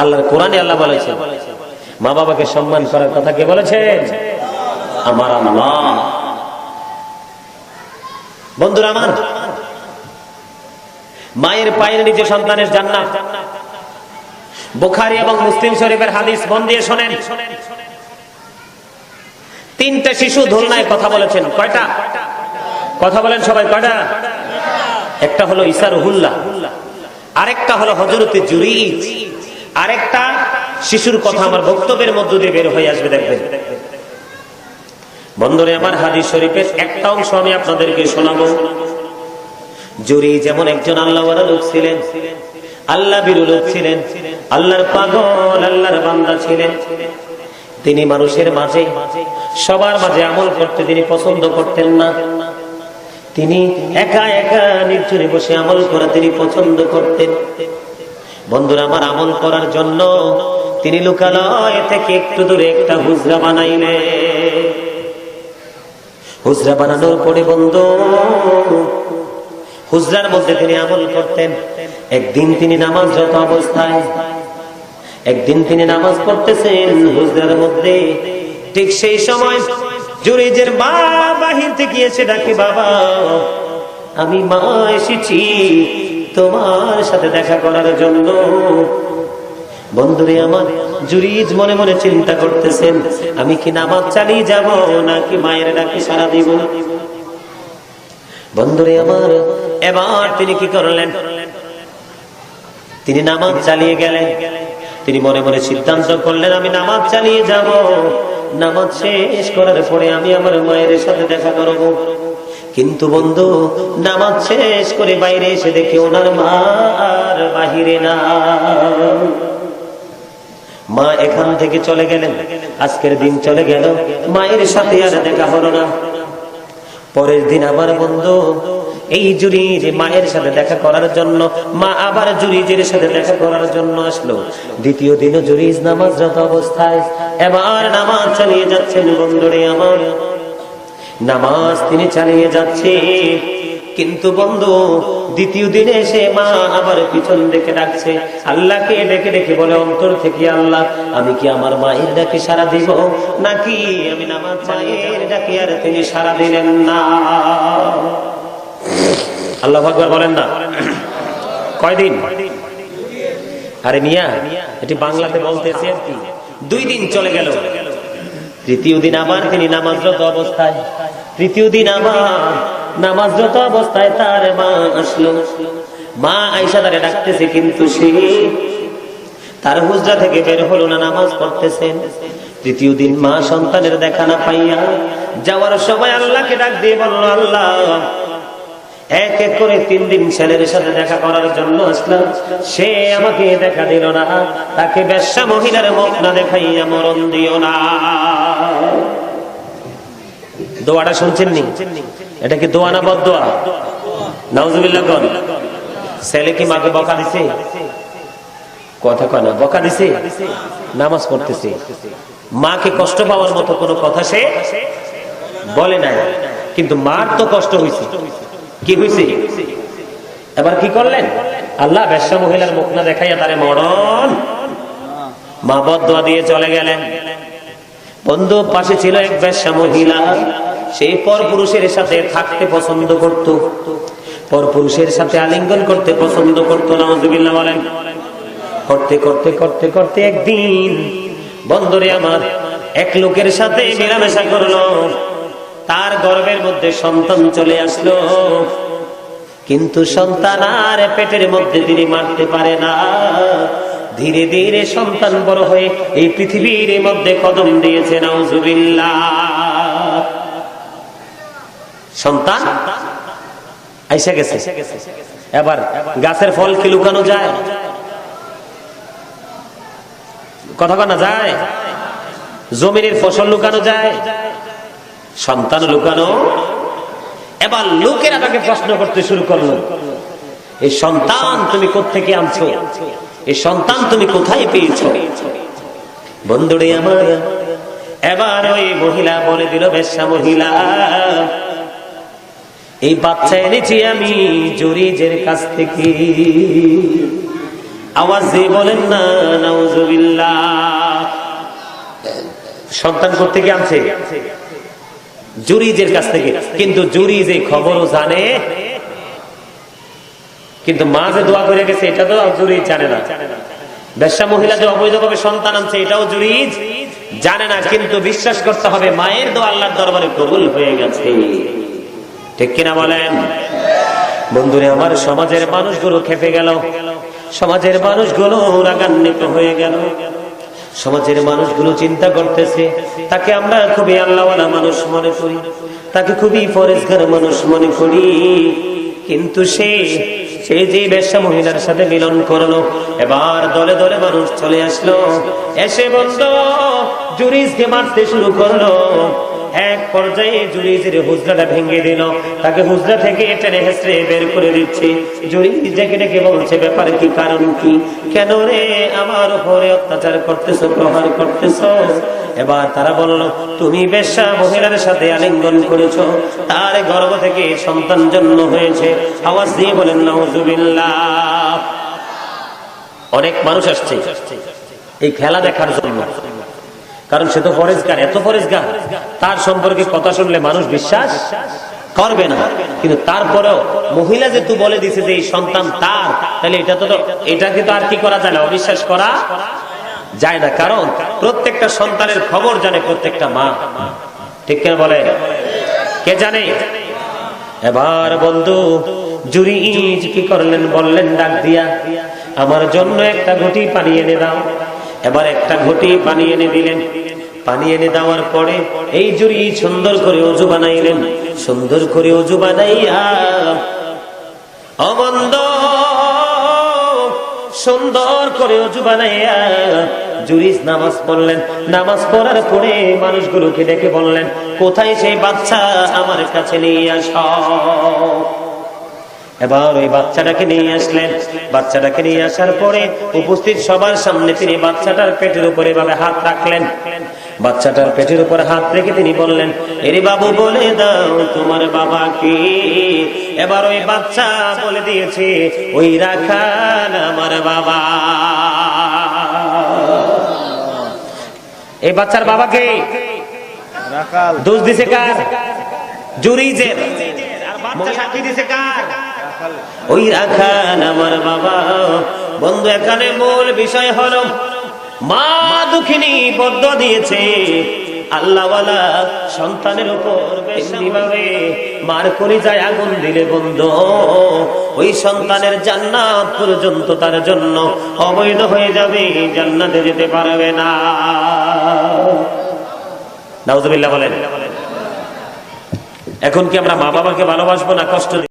আল্লাহর কোরআনে আল্লাহ বলেছেন, মা বাবাকে সম্মান করার কথা কে বলেছেন? আমার আল্লাহ। বন্ধুরা আমার, মায়ের পায়ের নিচে সন্তানের জান্নাত। বুখারী এবং মুসলিম শরীফের হাদিস মন দিয়ে শোনেন। তিনটা শিশু ধুলনায় কথা বলেছেন। কয়টা? কথা বলেন সবাই, কয়টা? একটা হলো ইসা রুহুল্লাহ আরেকটা হলো হজরতে জুরিজ। আরেকটা শিশুর কথা আমার বক্তব্যের মধ্য দিয়ে বের হয়ে আসবে, দেখবেন। বন্ধুরে, আমার হাদিস শরীফের একটা অংশ আমি আপনাদেরকে শোনাবো। জুরি যেমন একজন আল্লাহ লোক ছিলেন, আল্লাহ বিরু লোক ছিলেন, আল্লাহর পাগল, আল্লাহর বান্দা ছিলেন। তিনি মানুষের মাঝে, সবার মাঝে আমল করতে তিনি পছন্দ করতেন না। তিনি একা একা নির্জনে বসে আমল করা তিনি পছন্দ করতেন। বন্ধুরা, আমার আমল করার জন্য তিনি লোকালয় থেকে একটু দূরে একটা হুজরা বানাইলে হুজরা বানানোর পরে বন্ধু, হুজরার মধ্যে তিনি আমল করতেন। একদিন তিনি নামাজরত অবস্থায়, একদিন তিনি নামাজ পড়তেছেন হুজরার মধ্যে। ঠিক সেই সময় জুরিজের মা বাহির থেকে এসে ডাকে, বাবা, আমি মা এসেছি তোমার সাথে দেখা করার জন্য। বন্ধুরে আমার, জুরিজ মনে মনে চিন্তা করতেছেন, আমি কি নামাজ চালিয়ে যাব নাকি মায়ের ডাকে সারা দিব? বন্ধুরে আমার, এবার তিনি কি করলেন? তিনি নামাজ চালিয়ে গেলেন। তিনি মনে মনে সিদ্ধান্ত করলেন, আমি নামাজ চালিয়ে যাব। নামাজ শেষ করার পরে আমি আমার মায়ের সাথে দেখা করব। কিন্তু বন্ধু, নামাজ শেষ করে বাইরে এসে দেখি ওনার মা আর বাহিরে না। মা এখান থেকে চলে গেলেন, আজকের দিন চলে গেল, মায়ের সাথে আর দেখা হলো না। পরের দিন আমার বন্ধু, এই জুরিজ মায়ের সাথে দেখা করার জন্য, মা আবার জুরিজের সাথে দেখা করার জন্য আসলো। দ্বিতীয় দিনও জুরিজ নামাজরত অবস্থায়, এবার নামাজ চালিয়ে যাচ্ছেন বন্ধুরে আমার। নামাজ তিনি চালিয়ে যাচ্ছে। কিন্তু বন্ধু দ্বিতীয় দিনে এসে মা আবার পিছন দেখে ডাকছে। আল্লাহকে ডেকে ডেকে বলে অন্তর থেকে আল্লাহ আমি কি আমার মায়ের ডাকে সারা দিব? নাকি আমি নামাজ চালিয়ে ডাকে আর তিনি সারা দিলেন না। আল্লাহ ভগবান বলেন না। কয়দিন? আরে মিয়া এটি বাংলাতে বলতেছে আর কি। দুই দিন চলে গেল। তৃতীয় দিন আবার তিনি নামাজরত অবস্থায়। তৃতীয় দিন আবার নামাজরত অবস্থায় তার মা আসলো। মা আইসা তারে ডাকতেছে, কিন্তু সে তার হুজরা থেকে বের হলো না, নামাজ পড়তেছেন তৃতীয় দিন মা সন্তানের দেখা না পাইয়া যাওয়ার সময় আল্লাহকে ডাক দিয়ে বলল, আল্লাহ, এক এক করে তিন দিন ছেলের সাথে দেখা করার জন্য আসলাম। সে আমাকে দেখা দিল না। তাকে ব্যবসা মহিলার মুখ না দেখাইয়া মরণ দিও না। দোয়াটা শুনছেন নি এটা কি দোয়া না বদোয়া নাউজুবিল্লাহ কন। ছেলে কি মাকে বকা দিছে? কথা কয় না, বকা দিছে? নামাজ পড়তেছে। মাকে কষ্ট পাওয়ার মতো কোনো কথা সে বলে নাই। কিন্তু মার তো কষ্ট হয়েছে কি হয়েছে এবার কি করলেন? আল্লাহ ব্যবসা মহিলার মুখ না দেখাইয়া তারে মরণ। মা বদোয়া দিয়ে চলে গেলেন। বন্ধু, পাশে ছিল এক ব্যবসা মহিলা। সেই পর পুরুষের সাথে থাকতে পছন্দ করত। পর পুরুষের সাথে আলিঙ্গন করতে পছন্দ করতো নজুবিল্লা বলেন। করতে করতে করতে করতে একদিন বন্ধরে আমার এক লোকের সাথে মেলামেশা করল। তার গর্বের মধ্যে সন্তান চলে আসলো। কিন্তু সন্তান আর পেটের মধ্যে তিনি মারতে পারে না। ধীরে ধীরে সন্তান বড় হয়ে এই পৃথিবীর মধ্যে কদম দিয়েছে, নাউজুবিল্লাহ। সন্তান আইসা গেছে। এবার গাছের ফল কি লুকানো যায়? কথা কনা যায়। জমিনের ফসল লুকানো যায়। সন্তান লুকানো। এবার লোকেরা তাকে প্রশ্ন করতে শুরু করল, এই সন্তান তুমি কোথেকে আনছো? এই সন্তান তুমি কোথায় পেয়েছ? বন্ধুরে আমার, এবার ওই মহিলা বলে দিল, বেশ্যা মহিলা এই বাচ্চা এনেছি আমি জরিজের কাছ থেকে। আওয়াজ বলেন না সন্তান করতে কি আনছে? জুরিজের কাছ থেকে। কিন্তু জুরিজ এই খবরও জানে। কিন্তু মা যে দোয়া করে গেছে, এটা তো জুরিজ জানে না। বেশ্যা মহিলা যে অবৈধভাবে সন্তান আনছে, এটাও জুরিজ জানে না। কিন্তু বিশ্বাস করতে হবে, মায়ের দোয়া আল্লাহর দরবারে কবুল হয়ে গেছে। ঠিক কিনা বলেন? বন্ধুরে, আমার সমাজের মানুষগুলো খেপে গেল। সমাজের মানুষগুলো রাগান্বিত হয়ে গেল। সমাজের মানুষগুলো চিন্তা করতেছে, তাকে আমরা খুবই আল্লাহওয়ালা মানুষ মনে করি, তাকে খুবই পরেশগার মানুষ মনে করি। কিন্তু সে সে যে বেশ্যা মহিলার সাথে মিলন করল, এবার দলে দলে মানুষ চলে আসলো। এসে বলল জুরিসকে মারতে শুরু করল। এক পর্যায়ে জুরিজের হুজরাটা ভেঙে দিল। তাকে হুজরা থেকে টেনে হেসড়ে বের করে দিচ্ছে। জুরিজ ডেকে ডেকে বলছে, ব্যাপারে কি, কারণ কি? কেন রে, আমার উপরে অত্যাচার করতেছো, প্রহার করতেছো? এবার তারা বলল, তুমি বেশ্যা মহিলার সাথে আলিঙ্গন করেছ। তার গর্ভ থেকে সন্তান জন্ম হয়েছে। আওয়াজ দিয়ে বলেন, নাউজুবিল্লাহ। অনেক মানুষ আসছে। এই খেলা দেখার জন্য। কারণ সে তো ফরেজগার এত ফরেজগার তার সম্পর্কে কথা শুনলে মানুষ বিশ্বাস করবে না। কিন্তু তারপরেও মহিলা যেহেতু বলে দিছে যে এই সন্তান তার, তাহলে এটা তো এটাকে তো আর কি করা যায় না? অবিশ্বাস করা যায় না। কারণ প্রত্যেকটা সন্তানের খবর জানে প্রত্যেকটা মা। ঠিক কেন বলে? কে জানে? এবার বন্ধু, জুরি কি করলেন বললেন ডাক দিয়া। আমার জন্য একটা ঘটি পানি এনে দাও। এবার একটা ঘটি পানি এনে দিলেন। পানি এনে দেওয়ার পরে এই জুড়ি সুন্দর করে অজু বানাইলেন। সুন্দর করে অজু বানাইয়া অবন্ধ সুন্দর করে অজু বানাইয়া জুরিস নামাজ পড়লেন। নামাজ পড়ার পরে মানুষগুলোকে বললেন, কোথায় সেই বাচ্চা আমার কাছে নিয়ে আস? এবার ওই বাচ্চাটাকে নিয়ে আসলেন। বাচ্চাটাকে নিয়ে আসার পরে উপস্থিত সবার সামনে তিনি বাচ্চাটার পেটের উপরে এভাবে হাত রাখলেন। বাচ্চাটার পেটের উপর হাত রেখে তিনি বললেন এরে বাবু বলে দাও তোমার বাবা কি? এবার ওই বাচ্চা বলে দিয়েছে ওই রাখাল আমার বাবা। এই বাচ্চার বাবাকে দোষ দিছে কার? জুরিজের। আর বাচ্চা সাক্ষী দিছে কার? ওই রাখান আমার বাবা। বন্ধু এখানে মূল বিষয় হলো মা দুঃখিনী বদ্ধ দিয়েছে। আল্লাহওয়ালা সন্তানের উপর ভাবে মার করে যায় আগুন দিলে বন্ধ। ওই সন্তানের জান্নাত পর্যন্ত তার জন্য অবৈধ হয়ে যাবে, জান্নাতে যেতে পারবে না। নাউজুবিল্লাহ বলেন। এখন কি আমরা মা বাবাকে ভালোবাসবো না কষ্ট?